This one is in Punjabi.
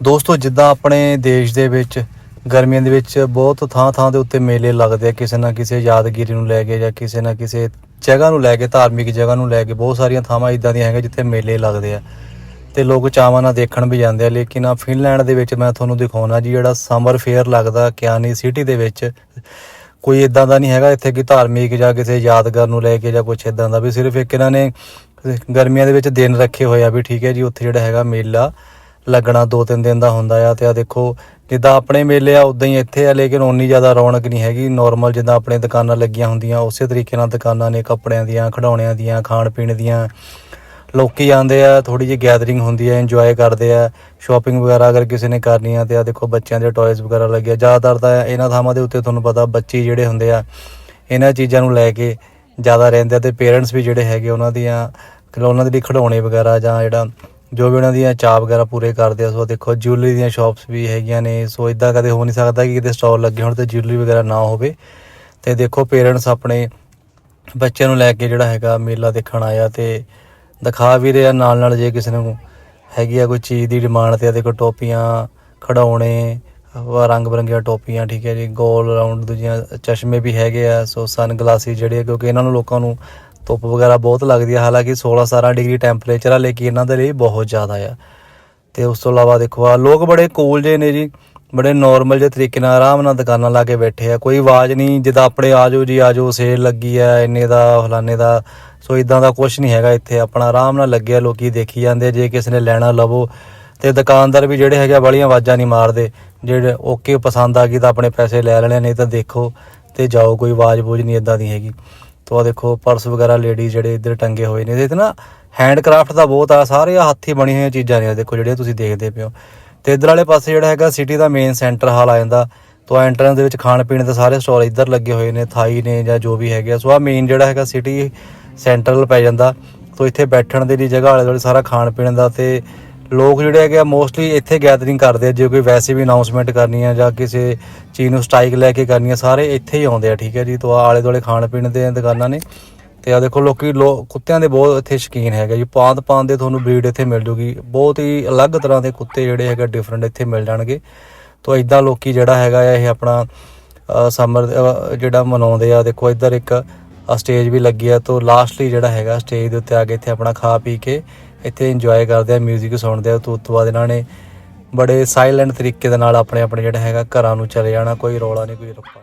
ਦੋਸਤੋ, ਜਿੱਦਾਂ ਆਪਣੇ ਦੇਸ਼ ਦੇ ਵਿੱਚ, ਗਰਮੀਆਂ ਦੇ ਵਿੱਚ ਬਹੁਤ ਥਾਂ ਥਾਂ ਦੇ ਉੱਤੇ ਮੇਲੇ ਲੱਗਦੇ ਆ, ਕਿਸੇ ਨਾ ਕਿਸੇ ਯਾਦਗਿਰੀ ਨੂੰ ਲੈ ਕੇ ਜਾਂ ਕਿਸੇ ਨਾ ਕਿਸੇ ਜਗ੍ਹਾ ਨੂੰ ਲੈ ਕੇ, ਧਾਰਮਿਕ ਜਗ੍ਹਾ ਨੂੰ ਲੈ ਕੇ, ਬਹੁਤ ਸਾਰੀਆਂ ਥਾਵਾਂ ਇਦਾਂ ਦੀਆਂ ਹੈਗੀਆਂ ਜਿੱਥੇ ਮੇਲੇ ਲੱਗਦੇ ਆ। ਤੇ ਲੋਕ ਚਾਵਾਂ ਨਾਲ ਦੇਖਣ ਵੀ ਜਾਂਦੇ ਆ, ਲੇਕਿਨ ਆ ਫਿਨਲੈਂਡ ਦੇ ਵਿੱਚ ਮੈਂ ਤੁਹਾਨੂੰ ਦਿਖਾਉਣਾ ਜੀ, ਜਿਹੜਾ ਸਮਰ ਫੇਅਰ ਲੱਗਦਾ ਕਿਆਨੀ ਸਿਟੀ ਦੇ ਵਿੱਚ, ਕੋਈ ਇਦਾਂ ਦਾ ਨਹੀਂ ਹੈਗਾ ਇੱਥੇ ਕਿ ਧਾਰਮਿਕ ਜਾਂ ਕਿਸੇ ਯਾਦਗਾਰ ਨੂੰ ਲੈ ਕੇ ਜਾਂ ਕੁਝ ਇਦਾਂ ਦਾ ਵੀ, ਸਿਰਫ ਇੱਕ ਇਹਨਾਂ ਨੇ ਗਰਮੀਆਂ ਦੇ ਵਿੱਚ ਦਿਨ ਰੱਖੇ ਹੋਏ ਆ ਵੀ, ਠੀਕ ਹੈ ਜੀ, ਉੱਥੇ ਜਿਹੜਾ ਹੈਗਾ ਮੇਲਾ। ਲੱਗਣਾ ਦੋ ਤਿੰਨ ਦਿਨ ਦਾ ਹੁੰਦਾ ਆ ਤੇ ਆ ਦੇਖੋ, ਜਿੱਦਾਂ ਆਪਣੇ ਮੇਲੇ ਆ ਉਦਾਂ ਹੀ ਇੱਥੇ ਆ, ਲੇਕਿਨ ਓਨੀ ਜ਼ਿਆਦਾ ਰੌਣਕ ਨਹੀਂ ਹੈਗੀ। ਨਾਰਮਲ ਜਿੱਦਾਂ ਆਪਣੇ ਦੁਕਾਨਾਂ ਲੱਗੀਆਂ ਹੁੰਦੀਆਂ, ਉਸੇ ਤਰੀਕੇ ਨਾਲ ਦੁਕਾਨਾਂ ਨੇ ਕੱਪੜਿਆਂ ਦੀਆਂ, ਖਿਡੌਣਿਆਂ ਦੀਆਂ ਖਾਣ ਪੀਣ ਦੀਆਂ। ਲੋਕੀ ਆਉਂਦੇ ਆ ਥੋੜੀ ਜਿਹੀ ਗੈਦਰਿੰਗ ਹੁੰਦੀ ਹੈ ਇੰਜੋਏ ਕਰਦੇ ਆ ਸ਼ਾਪਿੰਗ ਵਗੈਰਾ ਅਗਰ ਕਿਸੇ ਨੇ ਕਰਨੀ ਆ ਤੇ ਆ ਦੇਖੋ ਬੱਚਿਆਂ ਦੇ ਟੌਇਜ਼ ਵਗੈਰਾ ਲੱਗੇ ਆ। ਜ਼ਿਆਦਾਤਰ ਤਾਂ ਇਹਨਾਂ ਥਾਵਾਂ ਦੇ ਉੱਤੇ ਤੁਹਾਨੂੰ ਪਤਾ ਬੱਚੇ ਜਿਹੜੇ ਹੁੰਦੇ ਆ, ਇਹਨਾਂ ਚੀਜ਼ਾਂ ਨੂੰ ਲੈ ਕੇ ਜ਼ਿਆਦਾ ਰਹਿੰਦੇ ਆ ਤੇ ਪੇਰੈਂਟਸ ਵੀ ਜਿਹੜੇ ਹੈਗੇ ਉਹਨਾਂ ਦੀਆਂ, ਉਹਨਾਂ ਦੇ ਲਈ ਖਿਡੌਣੇ ਵਗੈਰਾ ਜਾਂ ਜਿਹੜਾ ਜੋ ਵੀ ਉਹਨਾਂ ਦੀਆਂ ਚਾਹ ਵਗੈਰਾ ਪੂਰੇ ਕਰਦੇ ਆ ਸੋ ਦੇਖੋ ਜਿਊਲਰੀ ਦੀਆਂ ਸ਼ਾਪਸ ਵੀ ਹੈਗੀਆਂ ਨੇ ਸੋ ਇਦਾਂ ਕਦੇ ਹੋ ਨਹੀਂ ਸਕਦਾ ਕਿ ਕਿਤੇ ਸਟਾਲ ਲੱਗੇ ਹੋਣ ਤੇ ਜਿਊਲਰੀ ਵਗੈਰਾ ਨਾ ਹੋਵੇ। ਤੇ ਦੇਖੋ ਪੇਰੈਂਟਸ ਆਪਣੇ ਬੱਚਿਆਂ ਨੂੰ ਲੈ ਕੇ ਜਿਹੜਾ ਹੈਗਾ ਮੇਲਾ ਦੇਖਣ ਆਇਆ ਤੇ ਦਿਖਾ ਵੀ ਰਿਹਾ ਨਾਲ ਨਾਲ ਜੇ ਕਿਸੇ ਨੂੰ ਹੈਗੀ ਆ ਕੋਈ ਚੀਜ਼ ਦੀ ਡਿਮਾਂਡ ਤੇ ਆ ਦੇਖੋ ਟੋਪੀਆਂ ਖਿਡੌਣੇ ਰੰਗ ਬਰੰਗੀਆਂ ਟੋਪੀਆਂ ਠੀਕ ਹੈ ਜੀ ਗੋਲ ਰਾਉਂਡ ਦੂਜੀਆਂ ਚਸ਼ਮੇ ਵੀ ਹੈਗੇ ਆ ਸੋ ਸਨ ਗਲਾਸਿਸ ਜਿਹੜੇ ਆ, ਕਿਉਂਕਿ ਇਹਨਾਂ ਨੂੰ ਲੋਕਾਂ ਨੂੰ ਧੁੱਪ ਵਗੈਰਾ ਬਹੁਤ ਲੱਗਦੀ ਆ ਹਾਲਾਂਕਿ 16 17 ਡਿਗਰੀ ਟੈਂਪਰੇਚਰ ਆ ਲੇਕਿਨ ਇਹਨਾਂ ਦੇ ਲਈ ਬਹੁਤ ਜ਼ਿਆਦਾ ਆ। ਤੇ ਉਸ ਤੋਂ ਇਲਾਵਾ ਦੇਖੋ ਆ ਲੋਕ ਬੜੇ ਕੂਲ ਜੇ ਨੇ ਜੀ ਬੜੇ ਨਾਰਮਲ ਜਿਹੇ ਤਰੀਕੇ ਨਾਲ ਆਰਾਮ ਨਾਲ ਦੁਕਾਨਾਂ ਲਾ ਕੇ ਬੈਠੇ ਆ। ਕੋਈ ਆਵਾਜ਼ ਨਹੀਂ ਜਿੱਦਾਂ ਆਪਣੇ ਆਜੋ ਜੀ ਆਜੋ ਸੇਲ ਲੱਗੀ ਆ ਇੰਨੇ ਦਾ ਫਲਾਣੇ ਦਾ ਸੋ ਇਦਾਂ ਦਾ ਕੁਝ ਨਹੀਂ ਹੈਗਾ ਇੱਥੇ। ਆਪਣਾ ਆਰਾਮ ਨਾਲ ਲੱਗਿਆ ਲੋਕੀ ਦੇਖੀ ਜਾਂਦੇ ਆ, ਜੇ ਕਿਸੇ ਨੇ ਲੈਣਾ ਲਵੋ। ਤੇ ਦੁਕਾਨਦਾਰ ਵੀ ਜਿਹੜੇ ਹੈਗੇ ਆ, ਬੜੀਆਂ ਆਵਾਜ਼ਾਂ ਨਹੀਂ ਮਾਰਦੇ। ਜਿਹੜੇ ਓਕੇ ਪਸੰਦ ਆ ਗਈ ਤਾਂ ਆਪਣੇ ਪੈਸੇ ਲੈ ਲੈਣੇ ਨਹੀਂ ਤਾਂ ਦੇਖੋ ਤੇ ਜਾਓ ਕੋਈ ਆਵਾਜ਼ ਬੂਝ ਨਹੀਂ ਇਦਾਂ ਦੀ ਹੈਗੀ। ਤੋ ਆ ਦੇਖੋ ਪਰਸ ਵਗੈਰਾ ਲੇਡੀ ਜਿਹੜੇ ਇੱਧਰ ਟੰਗੇ ਹੋਏ ਨੇ, ਇਹਦੇ ਤੇ ਨਾ ਹੈਂਡਕ੍ਰਾਫਟ ਦਾ ਬਹੁਤ ਆ ਸਾਰੇ ਆਹ ਹੱਥੀਂ ਬਣੀਆਂ ਹੋਈਆਂ ਚੀਜ਼ਾਂ ਨੇ ਦੇਖੋ ਜਿਹੜੀਆਂ ਤੁਸੀਂ ਦੇਖਦੇ ਪਿਓ ਤੇ ਇੱਧਰ ਵਾਲੇ ਪਾਸੇ ਜਿਹੜਾ ਹੈਗਾ ਸਿਟੀ ਦਾ ਮੇਨ ਸੈਂਟਰ ਹਾਲ ਆ ਜਾਂਦਾ, ਤੋ ਐਂਟਰੈਂਸ ਦੇ ਵਿੱਚ ਖਾਣ ਪੀਣ ਦੇ ਸਾਰੇ ਸਟਾਲ ਇੱਧਰ ਲੱਗੇ ਹੋਏ ਨੇ, ਥਾਈ ਨੇ ਜਾਂ ਜੋ ਵੀ ਹੈਗੇ ਆ। ਸੋ ਆ ਮੇਨ ਜਿਹੜਾ ਹੈਗਾ ਸਿਟੀ ਸੈਂਟਰਲ ਪੈ ਜਾਂਦਾ, ਤੋ ਇੱਥੇ ਬੈਠਣ ਦੇ ਲਈ ਜਗ੍ਹਾ ਆਲੇ ਦੁਆਲੇ ਸਾਰਾ ਖਾਣ ਪੀਣ ਦਾ ਤੇ ਲੋਕ ਜਿਹੜੇ ਹੈਗੇ ਆ ਮੋਸਟਲੀ ਇੱਥੇ ਗੈਦਰਿੰਗ ਕਰਦੇ ਆ, ਜੇ ਕੋਈ ਵੈਸੇ ਵੀ ਅਨਾਉਂਸਮੈਂਟ ਕਰਨੀ ਆ ਜਾਂ ਕਿਸੇ ਚੀਜ਼ ਨੂੰ ਸਟ੍ਰਾਈਕ ਲੈ ਕੇ ਕਰਨੀ ਆ, ਸਾਰੇ ਇੱਥੇ ਹੀ ਆਉਂਦੇ ਆ, ਠੀਕ ਹੈ ਜੀ? ਤੋਂ ਆਲੇ ਦੁਆਲੇ ਖਾਣ ਪੀਣ ਦੇ ਦੁਕਾਨਾਂ ਨੇ। ਤੇ ਆ ਦੇਖੋ ਲੋਕੀ ਲੋ, ਕੁੱਤਿਆਂ ਦੇ ਬਹੁਤ ਇੱਥੇ ਸ਼ੌਕੀਨ ਹੈਗਾ ਜੀ। ਪਾਂਤ ਪਾਂਤ ਦੇ ਤੁਹਾਨੂੰ ਬਰੀਡ ਇੱਥੇ ਮਿਲ ਜੂਗੀ। ਬਹੁਤ ਹੀ ਅਲੱਗ ਤਰ੍ਹਾਂ ਦੇ ਕੁੱਤੇ ਜਿਹੜੇ ਹੈਗੇ ਡਿਫਰੈਂਟ ਇੱਥੇ ਮਿਲ ਜਾਣਗੇ। ਤੋ ਇਦਾਂ ਲੋਕੀ ਜਿਹੜਾ ਹੈਗਾ ਆ, ਇਹ ਆਪਣਾ ਸਮਰ ਜਿਹੜਾ ਮਨਾਉਂਦੇ ਆ, ਦੇਖੋ ਇੱਧਰ ਇੱਕ ਸਟੇਜ ਵੀ ਲੱਗੀ ਆ। ਤੋ ਲਾਸਟਲੀ ਜਿਹੜਾ ਹੈਗਾ ਸਟੇਜ ਦੇ ਉੱਤੇ ਆ ਕੇ ਇੱਥੇ ਆਪਣਾ ਖਾ ਪੀ ਕੇ ਇੱਥੇ ਇੰਜੋਏ ਕਰਦੇ ਆ 뮤직 ਸੁਣਦੇ ਆ, ਤੋਂ ਤੋਂ ਬਾਅਦ ਇਹਨਾਂ ਨੇ ਬੜੇ ਸਾਇਲੈਂਟ ਤਰੀਕੇ ਦੇ ਨਾਲ ਆਪਣੇ ਆਪਣੇ ਜਿਹੜਾ ਹੈਗਾ ਘਰਾਂ ਨੂੰ ਚਲੇ ਜਾਣਾ, ਕੋਈ ਰੌਲਾ ਨਹੀਂ, ਕੋਈ ਰੱਪਾ